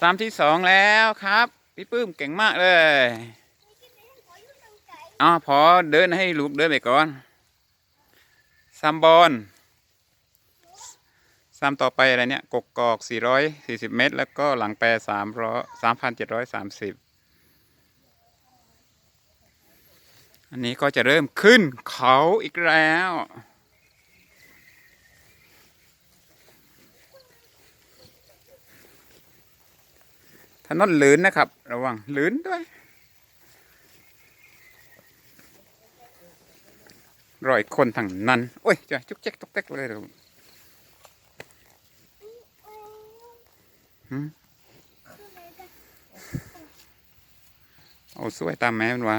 สามที่สองแล้วครับ พี่ปื้มเก่งมากเลยอ๋อพอเดินให้ลูกเดินไปก่อนสามบอลสามต่อไปอะไรเนี่ย กกกอก 440 เมตร แล้วก็หลังแปร300 3,730อันนี้ก็จะเริ่มขึ้นเขาอีกแล้ว ถนนลื่นนะครับ ระวังลื่นด้วยรอยคนทางนั้น โอ้ยจะจุกแจ๊กตุกเต๊กเลยเดี๋ยวหืมโอ้สวยตามแม่มันวะ